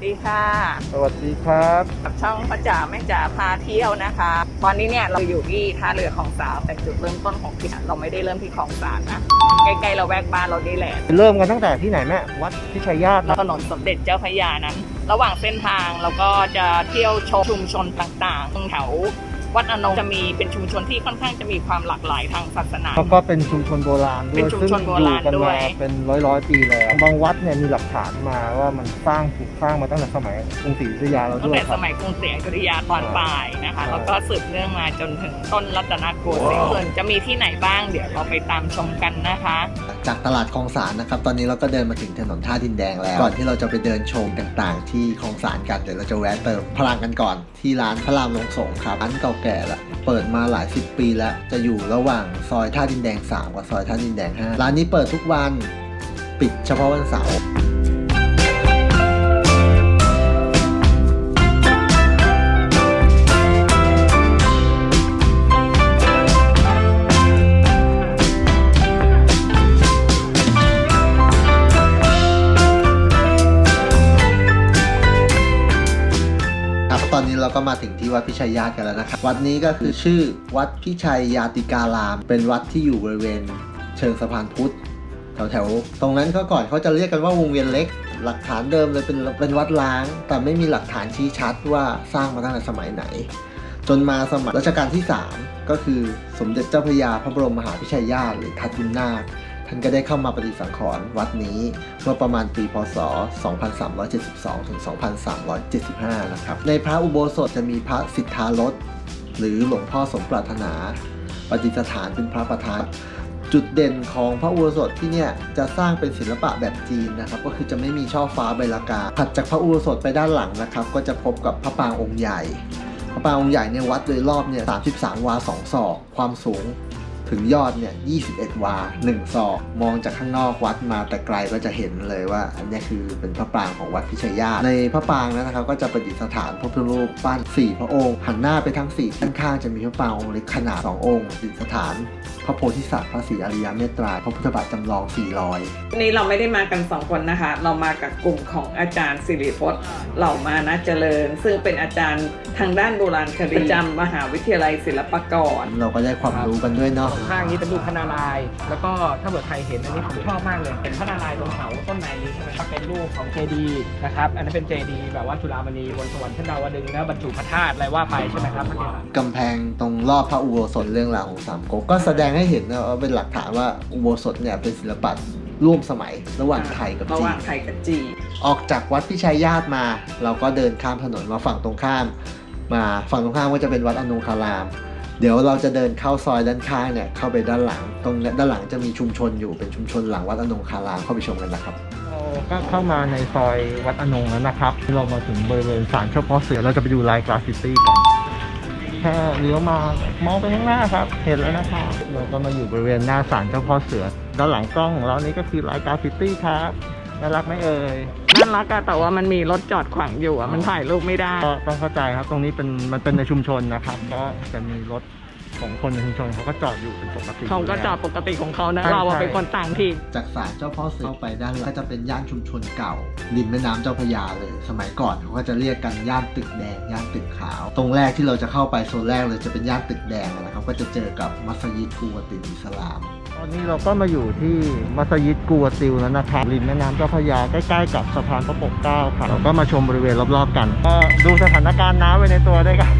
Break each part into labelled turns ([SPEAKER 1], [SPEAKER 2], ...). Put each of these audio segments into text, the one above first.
[SPEAKER 1] สวัสดีค่ะ
[SPEAKER 2] สวัสดีครับ
[SPEAKER 1] กับช่องพระจ๋าแม่จ๋าพาเที่ยวนะคะ ตอนนี้เนี่ยเราอยู่ที่ท่าเรือของสาวแต่จุดเริ่มต้นของที่เราไม่ได้เริ่มที่ของสารนะใกล้ๆเราแวกบ้านเราได้แหละ
[SPEAKER 2] เริ่มกันตั้งแต่ที่ไหนแม่วัดพิชัยญาตินะ
[SPEAKER 1] ถนนสมเด็จเจ้าพระยานั้น ระหว่างเส้นทางเราก็จะเที่ยวชมชุมชนต่างๆตรงแถว วัดอนงจะมีเป็นชุมชนที่ค่อนข้างจะมีความหลากหลายทางศาสนา
[SPEAKER 2] แล้วก็เป็นชุมชนโบราณด้
[SPEAKER 1] เป็
[SPEAKER 2] วย
[SPEAKER 1] นชุม
[SPEAKER 2] ซึ่ง
[SPEAKER 1] ชนโบราณ
[SPEAKER 2] อยู่กัน
[SPEAKER 1] ด้วย
[SPEAKER 2] มาเป็นร้อยร้อยๆปีแล้ว บางวัดเนี่ยมีหลักฐานมาว่ามันสร้างถูกสร้างมาตั้งแต่สมัยกรุงศรีอยุธยาแล้ว
[SPEAKER 1] ตั้ง
[SPEAKER 2] ด้วย
[SPEAKER 1] แต่
[SPEAKER 2] ค
[SPEAKER 1] ส
[SPEAKER 2] รับ
[SPEAKER 1] มัยกรุงศรีอยุธยาตอนปลายนะคะ
[SPEAKER 2] ครับ
[SPEAKER 1] แล้วก็สืบเนื่องมาจนถึงต้นรัตนโกสินทร์ส่วนจะมีที่ไหนบ้างเดี๋ยวเราไปตามชมกันนะคะ
[SPEAKER 3] จากตลาดคลองสารนะครับ ตอนนี้เราก็เดินมาถึงถนนท่าดินแดงแล้ว ก่อนที่เราจะไปเดินชมต่างๆ ที่คลองสารกัน เดี๋ยวเราจะแวะเติมพลังกันก่อน ที่ร้านพระรามลงสงครับ ร้านเก่าแก่ละเปิดมาหลายสิบปีแล้ว จะอยู่ระหว่างซอยท่าดินแดง 3 กับซอยท่าดินแดง 5 ร้านนี้เปิดทุกวัน ปิดเฉพาะวันเสาร์ ที่วัดพิชัยญาติกันแล้วนะครับวัดนี้ก็คือชื่อวัดพิชัยยาติการาม เป็นวัดที่อยู่บริเวณเชิงสะพานพุทธแถวๆตรงนั้นก็ก่อนเขาจะเรียกกันว่าวงเวียนเล็ก หลักฐานเดิมเลยเป็นเป็นวัดล้าง แต่ไม่มีหลักฐานชี้ชัดว่าสร้างมาตั้งแต่สมัยไหน จนมาสมัยรัชกาลที่ 3 ก็คือสมเด็จเจ้าพระยาพระบรมมหาพิชัยญาติหรือทัดบุญนาค ท่านก็ได้เข้ามาปฏิสังขรณ์วัดนี้เมื่อประมาณปีพศ 2372 ถึง 2375 นะครับ ในพระอุโบสถจะมีพระสิทธารสหรือหลวงพ่อสมปรารถนาปฏิสถานเป็นพระประธานจุดเด่นของพระอุโบสถที่เนี่ยจะสร้างเป็นศิลปะแบบจีนนะครับ ก็คือจะไม่มีช่อฟ้าใบลากาถัดจากพระอุโบสถไปด้านหลังนะครับ ก็จะพบกับพระปรางองค์ใหญ่ พระปรางองค์ใหญ่เนี่ยวัดโดยรอบเนี่ย 33 วา 2 ศอก ความสูง ถึงยอดเนี่ย 21 วา 1 ศอก มองจากข้างนอกวัดมาแต่ไกลก็จะเห็นเลยว่า อันเนี้ยคือเป็นพระปรางของวัดพิชัยญาติในพระปรางนั้นนะครับก็จะประดิษฐานพระพุทธรูปปั้น 4 พระองค์ หันหน้าไปทั้ง4ด้านข้างจะมีพระปรางองค์เล็กขนาด 2 องค์ประดิษฐาน พระโพธิสัตว์พระศรีอริยเมตตราพระพุทธบาทจำลอง 400
[SPEAKER 1] วันนี้เราไม่ได้มากันสองคนนะคะ เรามากับกลุ่มของอาจารย์สิริพจน์เหล่ามานะเจริญ ซึ่งเป็นอาจารย์ทางด้านโบราณคดีประจำมหาวิทยาลัยศิลปากร
[SPEAKER 3] เราก็ได้ความรู้กันด้วยเนาะ
[SPEAKER 4] ข้างนี้เป็นรูปพระนารายณ์แล้วก็ถ้าเกิดใครเห็นอันนี้ผมชอบมากเลยเป็นพระนารายณ์บนเขาต้นไม้นี้ใช่ไหมครับเป็นรูปของเจดีย์นะครับอันนั้นเป็นเจดีย์แบบว่าจุฬามณีบนสวรรค์ชั้นดาวดึงส์นะบรรจุพระธาตุอะไรว่าไปใช่ไหมครับท่านครับ
[SPEAKER 3] กำแพงตรงรอบพระอุโบสถเรื่องราวของสามก๊กก็แสดงให้เห็นนะว่าเป็นหลักฐานว่าอุโบสถเนี่ยเป็นศิลปะร่วมสมัยระหว่างไทยกับ
[SPEAKER 1] ระห
[SPEAKER 3] จี
[SPEAKER 1] ว่าง
[SPEAKER 3] น
[SPEAKER 1] ไทยกับจีน
[SPEAKER 3] ออกจากวัดพิชัยญาติมา เราก็เดินข้ามถนนมาฝั่งตรงข้าม มาฝั่งตรงข้ามก็จะเป็นวัดอนุคาราม เดี๋ยวเราจะเดินเข้าซอยด้านข้างเนี่ยเข้าไปด้านหลัง ตรงด้านหลังจะมีชุมชนอยู่เป็นชุมชนหลังวัดอนุคารามเข้าไปชมกันนะครับ
[SPEAKER 2] ก็เข้ามาในซอยวัดอนงแล้วนะครับ เรามาถึงบริเวณศาลเจ้าพ่อเสือเราจะไปดูลายกราฟฟิตี้กันแค่เลี้ยวมามองไปข้างหน้าครับ เห็นแล้วนะครับเราก็มาอยู่บริเวณหน้าศาลเจ้าพ่อเสือ ด้านหลังกล้องของเรานี่ก็คือลายกราฟฟิตี้ครับ น่ารักไหมเอ่ย
[SPEAKER 1] น่ารักอะแต่ว่ามันมีรถจอดขวางอยู่อะมันถ่ายรูปไม่ได้
[SPEAKER 2] ก็ต้องเข้าใจครับตรงนี้เป็นมันเป็นในชุมชนนะครับ ก็จะมีรถของคนในชุมชนเขาก็จอดอยู่เป็นปกติ
[SPEAKER 1] เขาก็จอดปกติของเขานะเราอะเป็นคนต่างถิ่น
[SPEAKER 3] จากศาลเจ้าพ่อเสือเข้าไปด้านหลังก็จะเป็นย่านชุมชนเก่าริมแม่น้ำเจ้าพระยาเลย สมัยก่อนเขาก็จะเรียกกันย่านตึกแดงย่านตึกขาว ตรงแรกที่เราจะเข้าไปโซนแรกเลยจะเป็นย่านตึกแดงนะครับก็จะเจอกับมัสยิดกูวาตินอิสลาม
[SPEAKER 2] ตอนนี้เราก็มาอยู่ที่มัสยิดกัวติวแล้วนะครับริมแม่น้ำเจ้าพระยาใกล้ๆกับสะพานพระปกเกล้าครับเราก็มาชมบริเวณรอบๆกันก็ดูสถานการณ์น้ำไว้ในตัวด้วยกัน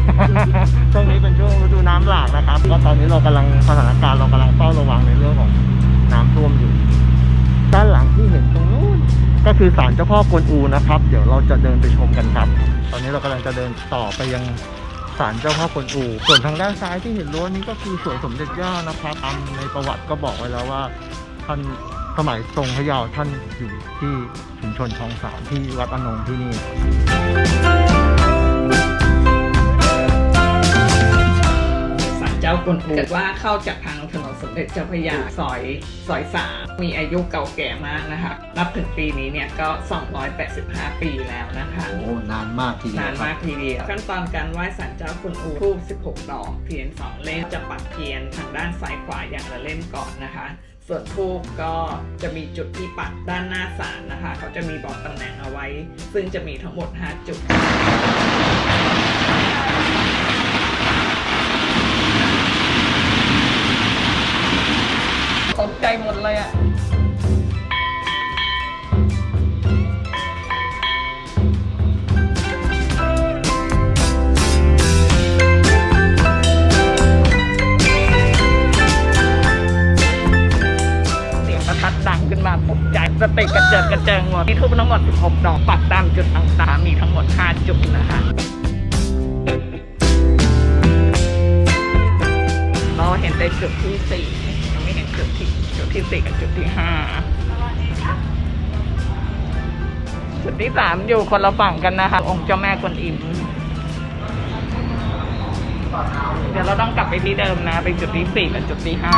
[SPEAKER 2] ช่วงนี้เป็นช่วงฤดูน้ำหลากนะครับก็ตอนนี้เรากำลังสถานการณ์เรากำลังเฝ้าระวังในเรื่องของน้ำท่วมอยู่ ด้านหลังที่เห็นตรงนู้นก็คือศาลเจ้าพ่อกวนอูนะครับ เดี๋ยวเราจะเดินไปชมกันครับ ตอนนี้เรากำลังจะเดินต่อไปยัง ศาลเจ้าพ่อกวนอู ส่วนทางด้านซ้ายที่เห็นรั้วนี้ก็คือสวนสมเด็จย่านะครับตามในประวัติก็บอกไว้แล้วว่า ท่านสมัยทรงพระเยาว์ท่านอยู่ที่ชุมชนคลองสามที่วัดอนงที่นี่
[SPEAKER 1] ศาลเจ้ากวนอูเกิดว่าเข้าจากทางถนนสมเด็จเจ้าพระยาซอยซอยสามมีอายุเก่าแก่มากนะคะ นับถึงปีนี้เนี่ยก็ 285 ปีแล้วนะคะ
[SPEAKER 3] โอ้นานมากทีเดีย
[SPEAKER 1] นา
[SPEAKER 3] วนครั
[SPEAKER 1] มา
[SPEAKER 3] บ
[SPEAKER 1] กทีเดียวขั้นตอนการไหว้ศาลเจ้าคุณอูทูบ16 ดอก เทียน 2 เล่มจะปักเทียนทางด้านซ้ายขวาอย่างละเล่มก่อนนะคะส่วนทูบก็จะมีจุดที่ปักด้านหน้าศาลนะคะ เขาจะมีบอกตำแหน่งเอาไว้ ซึ่งจะมีทั้งหมด 5 จุด กระเจิดกระเจิงหมดมีทูบทั้งหมด 16 ดอกปักตามจุดต่างๆ มีทั้งหมด 5 จุดนะคะเราเห็นแต่จุดที่ 4 ยังไม่เห็นจุดที่จุดที่ 4 กับจุดที่ 5 จุดที่ 3 อยู่คนละฝั่งกันนะคะ องค์เจ้าแม่กวนอิม เดี๋ยวเราต้องกลับไปที่เดิมนะไปจุดที่สี่กับจุดที่ห้า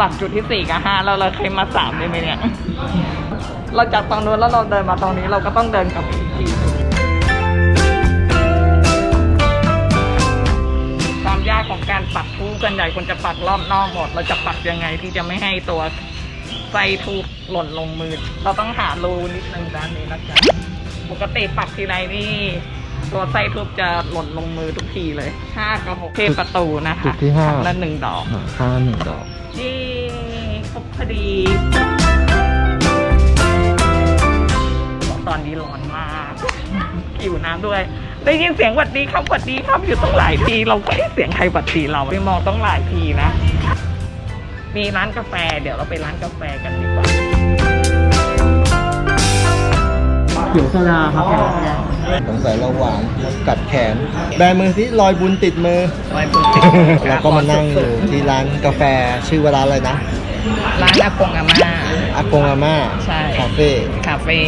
[SPEAKER 1] ตัดจุดที่สี่กับห้าแล้วเราเคยมาสามได้ไหมเนี่ย เราจากตรงนู้นแล้วเราเดินมาตรงนี้เราก็ต้องเดินกลับไปอีกทีความยากของการปักทูบส่วนใหญ่คนจะปักรอบนอกหมด เราจะปักยังไงที่จะไม่ให้ตัวไส้ทูหล่นลงมือ เราต้องหารูนิดนึงด้านนี้นะจ๊ะปกติปักทีไรนี่ ตัวไส้ทูบจะหล่นลงมือทุกทีเลยห้ากับหกเทประตูนะคะ
[SPEAKER 2] จุดที่ห้า
[SPEAKER 1] ครั้งละหนึ่งดอก
[SPEAKER 2] อ่าข้างละหนึ่งดอก
[SPEAKER 1] ที่ครบพอดีตอนนี้ร้อนมากหิวน้ำด้วย ได้ยินเสียงหวัดดีครับหวัดดีครับอยู่ต้องหลายที เราก็เอ๊ะเสียงใครหวัดดีเราไปมองต้องหลายทีนะ มีร้านกาแฟ เดี๋ยวเราไปร้านกาแฟกันดีกว่า
[SPEAKER 2] เขียวโซดาครับ
[SPEAKER 3] สงสัยเราหวานกัดแขน แบมือสิรอยบุญติดมือ
[SPEAKER 1] ไว้ปุ๊บ
[SPEAKER 3] เราก็มานั่งอยู่ที่ร้านกาแฟชื่อว่าร้านอะไรนะ
[SPEAKER 1] ร้านอากงอาม่า
[SPEAKER 3] อากงอาม่า
[SPEAKER 1] ใช่
[SPEAKER 3] คาเฟ่
[SPEAKER 1] คาเฟ่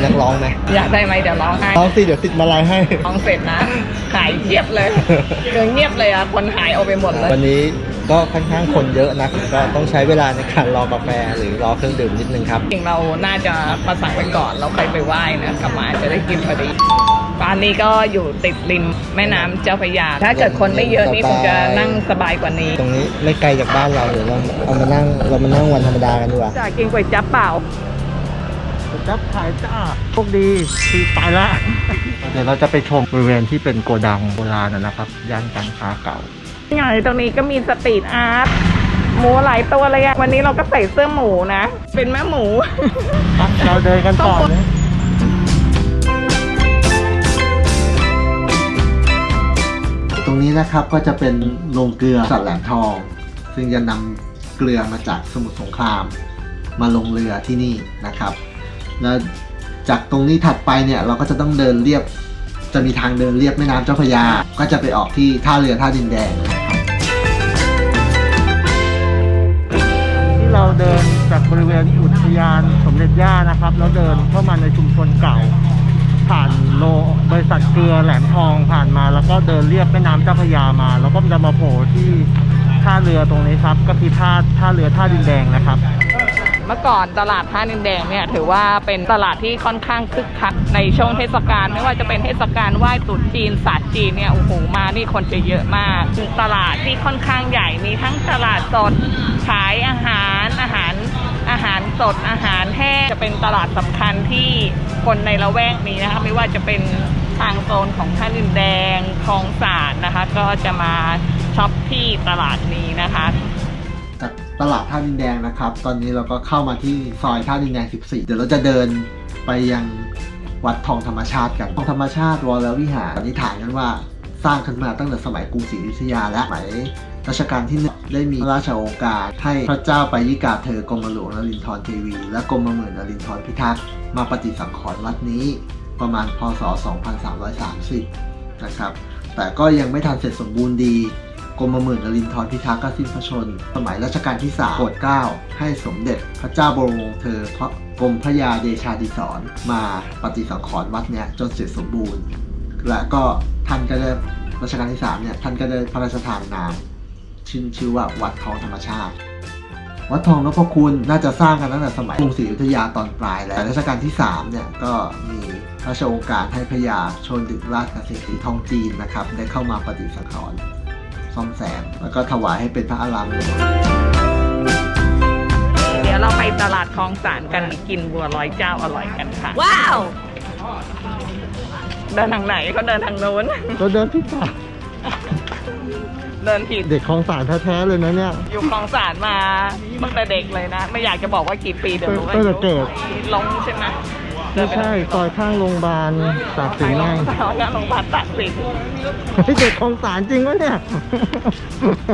[SPEAKER 3] มีนักร้องไหม
[SPEAKER 1] อยากได้ไหมเดี๋ยวร้องให้
[SPEAKER 3] ร้องสิเดี๋ยวติดมาลายให้
[SPEAKER 1] ร้องเสร็จนะ หายเงียบเลยคือเงียบเลยอะคนหายเอาไปหมดเลย
[SPEAKER 3] วันนี้ก็ค่อนข้างคนเยอะนะก็ต้องใช้เวลาในการรอกาแฟหรือรอเครื่องดื่มนิดนึงครับ
[SPEAKER 1] จริงเราน่าจะมาสั่งไปก่อนเราค่อยไปไหว้นะกลับมาจะได้กินพอดีร้านนี้ก็อยู่ติดริมแม่น้ำเจ้าพระยา ถ้าเกิดคนไม่เยอะนี่คงจะนั่งสบายกว่านี้
[SPEAKER 3] ตรงนี้ไม่ไกลจากบ้านเราเดี๋ยวเราเอามานั่งเรามานั่งวันธรรมดากันดีกว่า
[SPEAKER 1] จะกินก๋วยจั๊บเปล่า
[SPEAKER 2] จับขายจ้าโชคดีคือตายละ เดี๋ยวเราจะไปชมบริเวณที่เป็นโกดังโบราณนะนะครับ ย่านการค้าเก่า
[SPEAKER 1] ไงตรงนี้ก็มีสตรีทอาร์ตหมูหลายตัวเลยอะวันนี้เราก็ใส่เสื้อหมูนะ เป็นแม่หมู
[SPEAKER 2] เราเดินกันต่อเลย
[SPEAKER 3] ตรงนี้นะครับก็จะเป็นโรงเกลือสัตว์แหลมทอง ซึ่งจะนำเกลือมาจากสมุทรสงคราม มาลงเรือที่นี่นะครับ แล้วจากตรงนี้ถัดไปเนี่ยเราก็จะต้องเดินเรียบ จะมีทางเดินเรียบแม่น้ำเจ้าพระยา ก็จะไปออกที่ท่าเรือท่าดินแดงนะครับ
[SPEAKER 2] ที่เราเดินจากบริเวณอุทยานสมเด็จย่านะครับ แล้วเดินเข้ามาในชุมชนเก่า ผ่านโลบริษัทเกลือแหลมทองผ่านมา แล้วก็เดินเรียบแม่น้ำเจ้าพระยามา แล้วก็จะมาโผล่ที่ท่าเรือตรงนี้ครับ ก็คือท่าท่าเรือท่าดินแดงนะครับ
[SPEAKER 1] เมื่อก่อนตลาดท่าดินแดงเนี่ยถือว่าเป็นตลาดที่ค่อนข้างคึกคักในช่วงเทศกาลไม่ว่าจะเป็นเทศกาลไหว้ตรุษจีนศาสตร์จีนเนี่ยโอ้โหมานี่คนจะเยอะมากตลาดที่ค่อนข้างใหญ่มีทั้งตลาดสดขายอาหารอาหารอาหารสดอาหารแห้งจะเป็นตลาดสำคัญที่คนในละแวกนี้นะคะไม่ว่าจะเป็นทางโซนของท่าดินแดงคลองสานนะคะ ก็จะมาช็อปที่ตลาดนี้นะคะ
[SPEAKER 3] ตลาดท่าดินแดงนะครับ ตอนนี้เราก็เข้ามาที่ซอยท่าดินแดง 14 เดี๋ยวเราจะเดินไปยังวัดทองธรรมชาติกัน ทองธรรมชาติวรวิหารนิฐานกันว่าสร้างขึ้นมาตั้งแต่สมัยกรุงศรีอยุธยาและสมัยรัชกาลที่หนึ่งได้มีพระราชโองการให้พระเจ้าไปยิกาเธอกรมหลวงนรินทรเทวี และกรมหมื่นนรินทรพิทักษ์มาปฏิสังขรณ์วัดนี้ประมาณพศ 2330 นะครับ แต่ก็ยังไม่ทันเสร็จสมบูรณ์ดี กรมหมื่นนรินทรพิทักษ์ก็สิ้นพระชน สมัยรัชกาลที่3โปรดเกล้าให้สมเด็จพระเจ้าบรมวงศ์เธอพระกรมพระยาเดชาดิศรมาปฏิสังขรณ์วัดเนี้ยจนเสร็จสมบูรณ์ และก็ท่านก็ได้รัชกาลที่3เนี่ยท่านก็ได้พระราชทานนามชื่อชื่อว่าวัดทองธรรมชาติ วัดทองนพคุณน่าจะสร้างกันตั้งแต่สมัยกรุงศรีอยุธยาตอนปลายแล้วรัชกาลที่3เนี่ยก็มีพระราชโองการให้พระยาชนดึกราชกสิสีทองจีนนะครับได้เข้ามาปฏิสังขรณ์ ซ่อมแซมแล้วก็ถวายให้เป็นพระอารามหลวง
[SPEAKER 1] ดี๋ยวเราไปตลาดคลองสารกันกินบัวลอยเจ้าอร่อยกันค่ะ ว้าว เดินทางไหนเขาเดินทางโน้น
[SPEAKER 2] เราเดินที่ป่า
[SPEAKER 1] เดินผิด
[SPEAKER 2] เด็กคลองสารแท้ๆเลยนะเนี่ย
[SPEAKER 1] อยู่คลองสารมาตั้งแต่เด็กเลยนะ ไม่อยากจะบอกว่ากี่ปีเดี๋ยวรู้ว่า
[SPEAKER 2] ตั้งแต่เกิด
[SPEAKER 1] ลงใช่ไหม
[SPEAKER 2] ไม่ใช่ซอยข้างโรงพยาบาลตากสินไง
[SPEAKER 1] เอาหน้าโรงพยาบาลตากสิน
[SPEAKER 2] เฮ้ยเด็กคลองสารจริงวะเนี่ย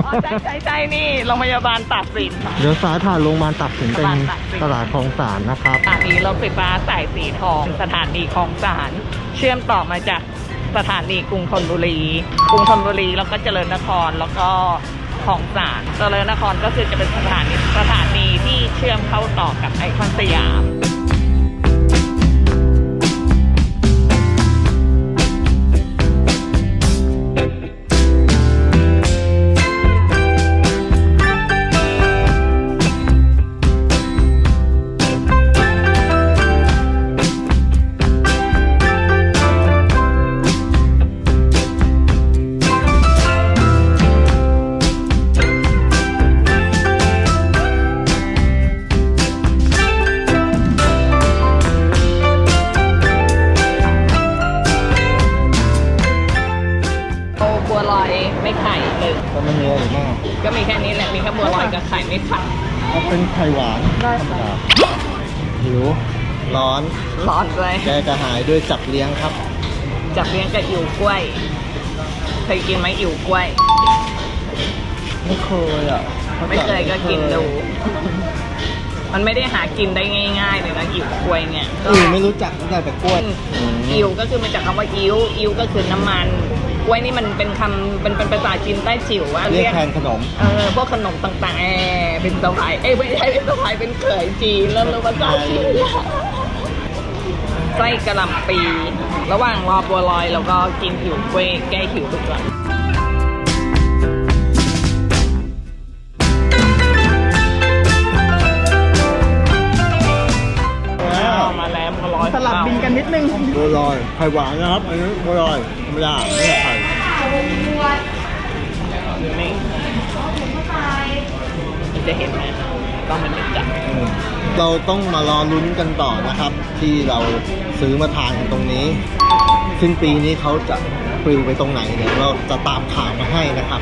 [SPEAKER 1] อ๋อใช่ใช่ใช่นี่โรงพยาบาลตากสิน
[SPEAKER 2] เดี๋ยวซ้ายผ่านโรงพยาบาลตากสินเป็น
[SPEAKER 1] ตลาดตากสิน
[SPEAKER 2] ตลาดคลองสารนะครับ
[SPEAKER 1] สถานีรถไฟฟ้าสายสีทองสถานีคลองสาร เชื่อมต่อมาจากสถานีกรุงธนบุรี กรุงธนบุรีแล้วก็เจริญนครแล้วก็คลองสารเจริญนครก็คือจะเป็นสถานีสถานีที่เชื่อมเข้าต่อกับไอคอนสยาม
[SPEAKER 2] เอาเป็นไข่หวานธรรมดาหิว ร้อน
[SPEAKER 1] ร้อนเลย
[SPEAKER 2] แกกระหายด้วยจับเลี้ยงครับ
[SPEAKER 1] จับเลี้ยงกับอิ๋วกล้วย เคยกินไหมอิ๋วกล้วย
[SPEAKER 2] ไม่เคยอะ
[SPEAKER 1] ไม่เคยก็กินดู มันไม่ได้หากินได้ง่ายๆเลยนะอิ๋วกล้วยเนี่ย
[SPEAKER 2] เออไม่รู้จักรู้จักแต่กล้วย
[SPEAKER 1] อิ๋วก็คือมาจากคำว่าอิ๋วอิ๋วก็คือน้ำมันกล้วยนี่มันเป็นคำเป็นเป็นภาษาจีนใต้จิ๋วว่า
[SPEAKER 2] เรียกแทนขนม
[SPEAKER 1] เออพวกขนมต่างๆแอร์เป็นสะพายเอ้ยไม่ใช่เป็นสะพายเป็นเขยจีนแล้วรู้ภาษาจีนไส้กระหล่ำปี ระหว่างรอบัวลอยเราก็กินหิวกล้วยแก้หิวทุกวัน
[SPEAKER 4] สลับบินกันนิดนึง
[SPEAKER 2] บัวลอยไข่หวานนะครับ อันนี้บัวลอยธรรมดาไม่ใช่ไข่
[SPEAKER 1] นี่จะเห็นไหมต้องมันจับ
[SPEAKER 2] อืมเราต้องมารอลุ้นกันต่อนะครับ ที่เราซื้อมาทานกันตรงนี้ ซึ่งปีนี้เขาจะปลิวไปตรงไหนเนี่ยเราจะตามข่าวมาให้นะครับ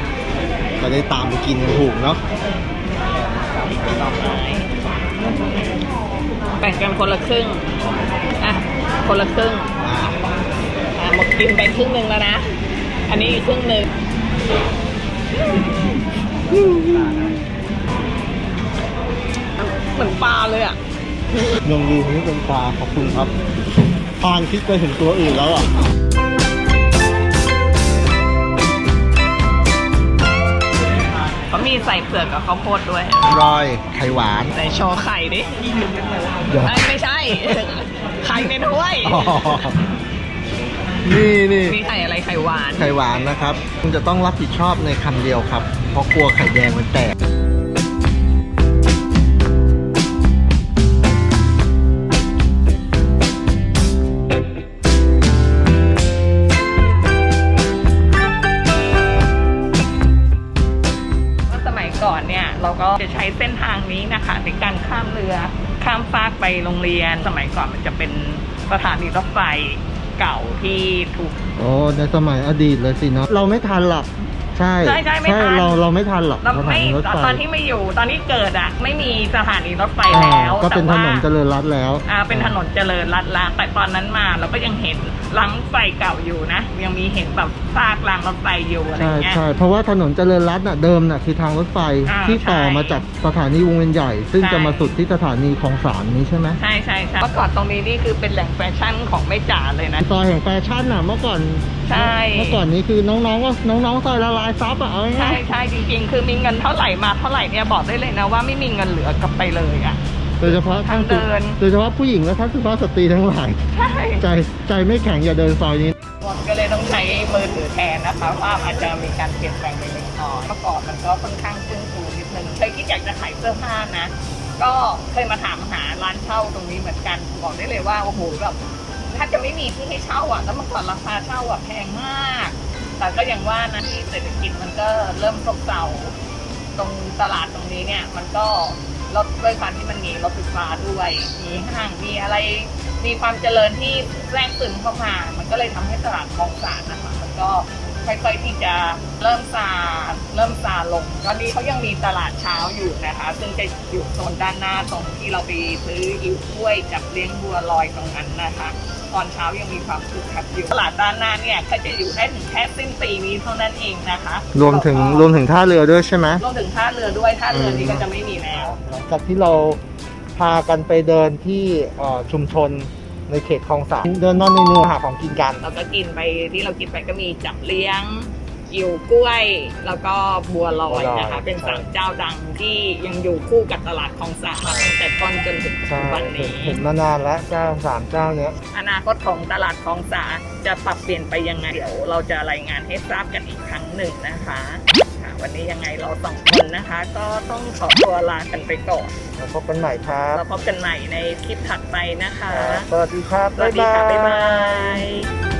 [SPEAKER 2] จะได้ตามไปกินกันถูกเนาะ
[SPEAKER 1] ดอกไม้แบ่งกันคนละครึ่งอะ คนละครึ่ง
[SPEAKER 2] อ่า
[SPEAKER 1] อะหมดกินไปครึ่งหนึ่งแล้วนะ อันนี้อีกครึ่งหนึ่งเหมือนปลาเลยอะ
[SPEAKER 2] ลองดูนี่เป็นปลาขอบคุณครับปานคิดไปถึงตัวอื่นแล้วอะ
[SPEAKER 1] เขามีใส่เปลือกกับข้าวโพดด้วย
[SPEAKER 2] รอยไข่หวาน
[SPEAKER 1] ใส่โชว์ไข่ดิ
[SPEAKER 2] เดี๋ยว
[SPEAKER 1] เอ้ยไม่ใช่ ไข่ในถ้วย
[SPEAKER 2] อ๋อนี่นี่
[SPEAKER 1] มีไข่อะไรไข่หวาน
[SPEAKER 2] ไข่หวานนะครับคุณจะต้องรับผิดชอบในคำเดียวครับ เพราะกลัวไข่แดงมันแตก
[SPEAKER 1] ว่าสมัยก่อนเนี่ย เราก็จะใช้เส้นทางนี้นะคะในการข้ามเรือ ข้ามฟากไปโรงเรียน สมัยก่อนมันจะเป็นสถานีรถไฟเก่าที่ถูก
[SPEAKER 2] โอ้ในสมัยอดีตเลยสิเนาะเราไม่ทันหรอกใช่
[SPEAKER 1] ใช่ใช่ไม่ทัน
[SPEAKER 2] เราเราไม่ทันหรอก
[SPEAKER 1] เรา
[SPEAKER 2] สถา
[SPEAKER 1] ไม่
[SPEAKER 2] นีรถไฟ
[SPEAKER 1] ตอนที่ไม่อยู่ตอนที่เกิดอะ ไม่มีสถานีรถไฟ
[SPEAKER 2] อ่า
[SPEAKER 1] แล้ว
[SPEAKER 2] ก็เป็นถ
[SPEAKER 1] แต่ว่าน
[SPEAKER 2] นเจริญรัตน์แล้ว
[SPEAKER 1] อ่าเป็นถนนเจริญรัตน์ละแต่ตอนนั้นมาเราก็ยังเห็น รางรถไฟเก่าอยู่นะ ยังมีเห็นแบบซากรางรถไฟอยู่อะไร
[SPEAKER 2] ใช่
[SPEAKER 1] เงี้ย
[SPEAKER 2] ใช่เพราะว่าถนนเจริญรัตน์น่ะเดิมน่ะคือทางรถไฟ
[SPEAKER 1] อ่า
[SPEAKER 2] ที่ต่อ
[SPEAKER 1] ใช่
[SPEAKER 2] มาจากสถานีวงเวียนใหญ่ ซึ่ง
[SPEAKER 1] ใช่
[SPEAKER 2] จะมาสุดที่สถานีคลองสานนี้ใช่ไหม
[SPEAKER 1] ใช่ใช่ใช่เมื่อก่อนตรงนี้นี่คือเป็นแหล่งแฟชั่นของแม่จ๋าเลยนะ
[SPEAKER 2] ซอยแห่งแฟชั่นน่ะเมื่อก่อน
[SPEAKER 1] ใช่
[SPEAKER 2] เมื่อก่อนนี้คือน้องๆก็น้องๆซอยละลายซับอะเอา
[SPEAKER 1] ใช่
[SPEAKER 2] ง่าย
[SPEAKER 1] ใช่จริงๆ คือมีเงินเท่าไหร่มาเท่าไหร่เนี่ยบอกได้เลยนะว่าไม่มีเงินเหลือกลับไปเลยอะ
[SPEAKER 2] ๆโดยเฉพาะท่าน
[SPEAKER 1] ทางเดิน
[SPEAKER 2] โดยเฉพาะผู้หญิงและท่านสุภาพสตรีทั้งหลาย
[SPEAKER 1] ใช่
[SPEAKER 2] ใจใจไม่แข็งอย่าเดินซอยนี้
[SPEAKER 1] ก็เลยต้องใช้มือถือแทนนะคะว่าอาจจะมีการเปลี่ยนแปลงไปเล็กน้อยเมื่อก่อนมันก็ค่อนข้างฟื้นฟูนิดนึงเคยคิดอยากจะขายเสื้อผ้านะ ก็เคยมาถามหาร้านเช่าตรงนี้เหมือนกันบอกได้เลยว่าโอ้โหแบบถ้าจะไม่มีที่ให้เช่าอะแล้วเมื่อก่อนราคาเช่าอะแพงมาก แต่ก็ยังว่านะที่เศรษฐกิจมันก็เริ่มซบเซาตรงตลาดตรงนี้เนี่ยมันก็ รถด้วยความที่มันมีรถไฟฟ้าด้วย มีห้าง มีอะไร มีความเจริญที่แทรกซึมเข้ามา มันก็เลยทำให้ตลาดคลองสานนะคะมันก็ค่อยๆที่จะเริ่มซาเริ่มซาลงตอนนี้เขายังมีตลาดเช้าอยู่นะคะ ซึ่งจะอยู่โซนด้านหน้าตรงที่เราไปซื้ออิ่วกล้วยจับเลี้ยงบัวลอยตรงนั้นนะคะ ตอนเช้ายังมีความคึกคักอยู่ตลาดด้านหน้าเนี่ยก็จะอยู่ได้ถึงแค่สิ้นปีนี้เท่านั้นเองนะคะ
[SPEAKER 2] รวมถึง
[SPEAKER 1] แล้วก็
[SPEAKER 2] รวมถึงท่าเรือด้วยใช่ไหม
[SPEAKER 1] รวมถึงท่าเรือด้วยท่าเรือนี้ก็จะไม่มีแล้ว
[SPEAKER 2] หลังจากที่เราพากันไปเดินที่เอ่อชุมชนในเขตคลองสานเดินนอนในเนื้อหาของกินกัน
[SPEAKER 1] เราก็กินไปที่เรากินไปก็มีจับเลี้ยง อิ่วกล้วย แล้วก็บัวลอยนะคะ
[SPEAKER 2] บัวลอย
[SPEAKER 1] เป็นสามเจ้าดังที่ยังอยู่คู่กับตลาดคลองสานมาตั้งแต่ต้นจนถึงปัจ
[SPEAKER 2] ใช่
[SPEAKER 1] จุบัน
[SPEAKER 2] เห็น
[SPEAKER 1] นี้
[SPEAKER 2] เห็นมานานแล้วเจ้าสามเจ้าเนี้ย
[SPEAKER 1] อนาคตของตลาดคลองสานจะปรับเปลี่ยนไปยังไงเดี๋ยวเราจะรายงานให้ทราบกันอีกครั้งหนึ่งนะคะค่ะวันนี้ยังไงเราสองคนนะคะ ก็ต้องขอตัวลากันไปก่อน
[SPEAKER 2] แล้วพบกันใหม่ครับ
[SPEAKER 1] เราพบกันใหม่ในคลิปถัดไปนะคะ
[SPEAKER 2] สวัสดีครับ
[SPEAKER 1] สวัสดีค่ะบ๊ายบาย